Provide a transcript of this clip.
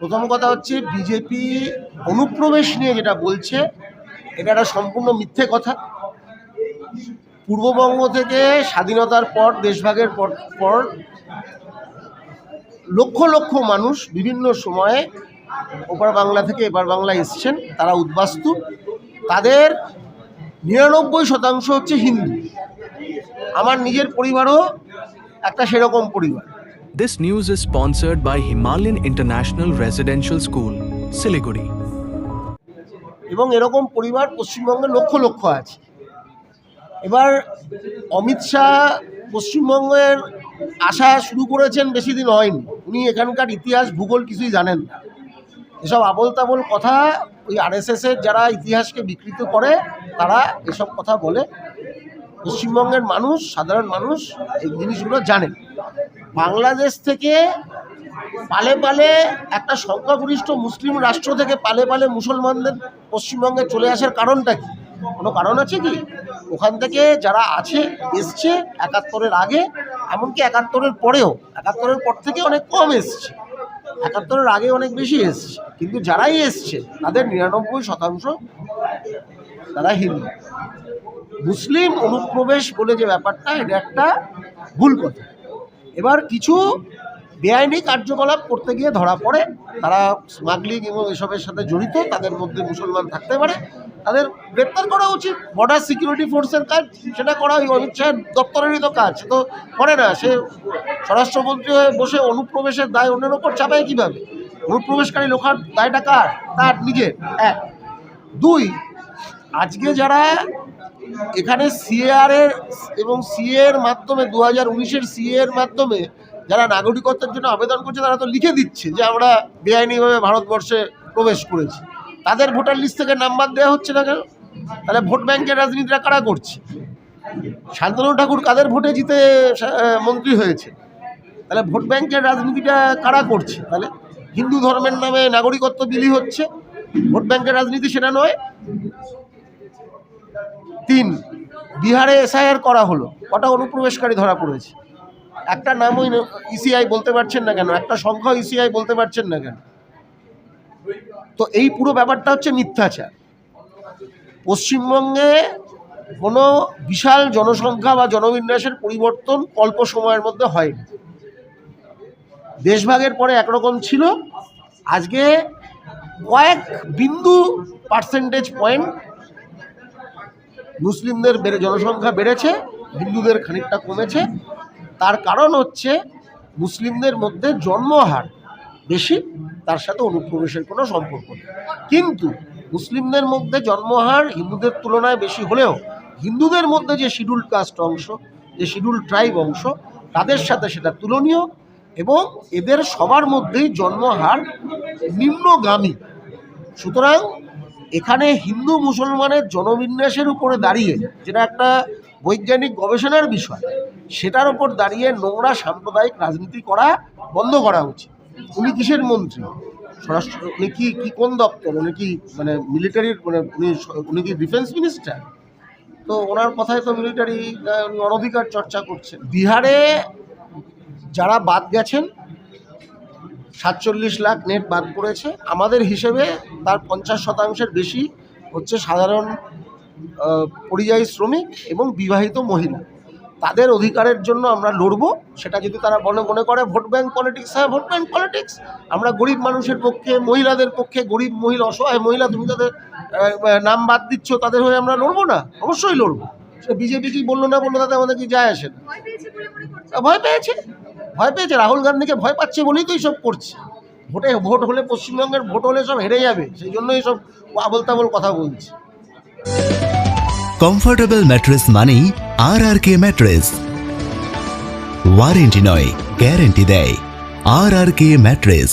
প্রথম কথা হচ্ছে বিজেপি অনুপ্রবেশ নিয়ে যেটা বলছে, এটা একটা সম্পূর্ণ মিথ্যে কথা। পূর্ববঙ্গ থেকে স্বাধীনতার পর, দেশভাগের পর পর লক্ষ লক্ষ মানুষ বিভিন্ন সময়ে ওপার বাংলা থেকে এপার বাংলা এসছেন, তারা উদ্বাস্তু। তাদের নিরানব্বই শতাংশ হচ্ছে হিন্দু। আমার নিজের পরিবারও একটা সেরকম পরিবার। This news is sponsored by Himalayan International Residential School, Siliguri. এবং এরকম পরিবার পশ্চিমবঙ্গে লক্ষ লক্ষ আছে। এবার অমিত শাহ পশ্চিমবঙ্গের আসা শুরু করেছেন বেশি দিন হয়নি। উনি এখানকার ইতিহাস ভূগোল কিছুই জানেন না। এসব আবল তাবল কথা ওই আরএসএসের যারা ইতিহাসকে বিকৃত করে তারা এসব কথা বলে। পশ্চিমবঙ্গের মানুষ সাধারণ মানুষ এই জিনিসগুলো জানেন। বাংলাদেশ থেকে পালে পালে একটা সংখ্যাগরিষ্ঠ মুসলিম রাষ্ট্র থেকে পালে পালে মুসলমানদের পশ্চিমবঙ্গে চলে আসার কারণটা কি? কোনো কারণ আছে কি? ওখান থেকে যারা আছে, এসছে, একাত্তরের আগে, এমনকি একাত্তরের পরেও, একাত্তরের পর থেকে অনেক কম এসছে। একাত্তরের আগে অনেক বেশি এসছে। কিন্তু যারাই এসছে, তাদের নিরানব্বই শতাংশ তারা হিন্দু। মুসলিম অনুপ্রবেশ বলে যে ব্যাপারটা, এটা একটা ভুল কথা। এবার কিছু বেআইনি কার্যকলাপ করতে গিয়ে ধরা পড়ে। তারা স্মাগলিং এবং এসবের সাথে জড়িত, তাদের মধ্যে মুসলমান থাকতে পারে। তাদের গ্রেপ্তার করা উচিত। বর্ডার সিকিউরিটি ফোর্সের কাজ, সেটা করা অমিত শাহের দপ্তরেরই তো কাজ। সে তো করে না। সে স্বরাষ্ট্রমন্ত্রী হয়ে বসে অনুপ্রবেশের দায় অন্যের ওপর চাপায় কীভাবে? অনুপ্রবেশকারী লোকার দায়টা কার? তার নিজের। এক। দুই, আজকে যারা এখানে সিএআর এর এবং সিএ এর মাধ্যমে দু হাজার উনিশের সিএ এর মাধ্যমে যারা নাগরিকত্বের জন্য আবেদন করছে, তারা তো লিখে দিচ্ছে যে আমরা বেআইনিভাবে ভারতবর্ষে প্রবেশ করেছি। তাদের ভোটার লিস্ট থেকে নাম্বার দেওয়া হচ্ছে না কেন? তাহলে ভোট ব্যাংকের রাজনীতিটা কারা করছে? শান্তনু ঠাকুর কাদের ভোটে জিতে মন্ত্রী হয়েছে? তাহলে ভোট ব্যাংকের রাজনীতিটা কারা করছে? তাহলে হিন্দু ধর্মের নামে নাগরিকত্ব বিলি হচ্ছে। ভোট ব্যাংকের রাজনীতি সেটা নয়। তিন, বিহারে এসআইআর করা হলো। কটা অনুপ্রবেশকারী ধরা পড়েছে? একটা নামও ইসিআই বলতে পারছেন না কেন? একটা সংখ্যা ইসিআই বলতে পারছেন না কেন? তো এই পুরো ব্যাপারটা হচ্ছে মিথ্যাচার। পশ্চিমবঙ্গে কোনো বিশাল জনসংখ্যা বা জনবিন্যাসের পরিবর্তন অল্প সময়ের মধ্যে হয়নি। দেশভাগের পরে একরকম ছিল। আজকে কয়েক বিন্দু পার্সেন্টেজ পয়েন্ট মুসলিমদের বেড়ে, জনসংখ্যা বেড়েছে, হিন্দুদের খানিকটা কমেছে। তার কারণ হচ্ছে মুসলিমদের মধ্যে জন্মহার বেশি, তার সাথে অনুপ্রবেশের কোনো সম্পর্ক নেই। কিন্তু মুসলিমদের মধ্যে জন্মহার হিন্দুদের তুলনায় বেশি হলেও, হিন্দুদের মধ্যে যে শিডিউল কাস্ট অংশ, যে শিডিউল ট্রাইব অংশ, তাদের সাথে সেটা তুলনীয় এবং এদের সবার মধ্যেই জন্মহার নিম্নগামী। সুতরাং এখানে হিন্দু মুসলমানের জনবিন্যাসের উপরে দাঁড়িয়ে, যেটা একটা বৈজ্ঞানিক গবেষণার বিষয়, সেটার উপর দাঁড়িয়ে নোংরা সাম্প্রদায়িক রাজনীতি করা বন্ধ করা উচিত। উনি কিসের মন্ত্রী? স্বরাষ্ট্র, উনি কি কি কোন দপ্তর? উনি কি মানে মিলিটারির মানে উনি উনি কি ডিফেন্স মিনিস্টার তো ওনার কথায় তো মিলিটারি অনধিকার চর্চা করছে বিহারে যারা বাদ গেছেন সাতচল্লিশ লাখ নেট বাদ পড়েছে। আমাদের হিসেবে তার পঞ্চাশ শতাংশের বেশি হচ্ছে সাধারণ পরিযায়ী শ্রমিক এবং বিবাহিত মহিলা। তাদের অধিকারের জন্য আমরা লড়ব সেটা যদি তারা মনে মনে করে ভোট ব্যাংক পলিটিক্স হ্যাঁ ভোট ব্যাঙ্ক পলিটিক্স। আমরা গরিব মানুষের পক্ষে মহিলাদের পক্ষে গরিব মহিলা অসহায় মহিলা তুমি তাদের নাম বাদ দিচ্ছ তাদের হয়ে আমরা লড়বো না। অবশ্যই লড়বো। সে বিজেপি কি বলল না বলল তাতে আমাদের কি যায় আসে না। ভয় পেয়েছে। ভয় পেয়েছে? রাহুল গান্ধীকে ভয় পাচ্ছে বলেই তো এইসব করছে। ভোটে ভোট হলে পশ্চিমবঙ্গের ভোট হলে সব হেরে যাবে, সেই জন্য এইসব আবল তাবল কথা বলছে। কমফোর্টেবল ম্যাট্রেস মানেই আর আর কে ম্যাট্রেস ওয়ারেন্টি নয় গ্যারেন্টি দেয়। আর আর কে ম্যাট্রেস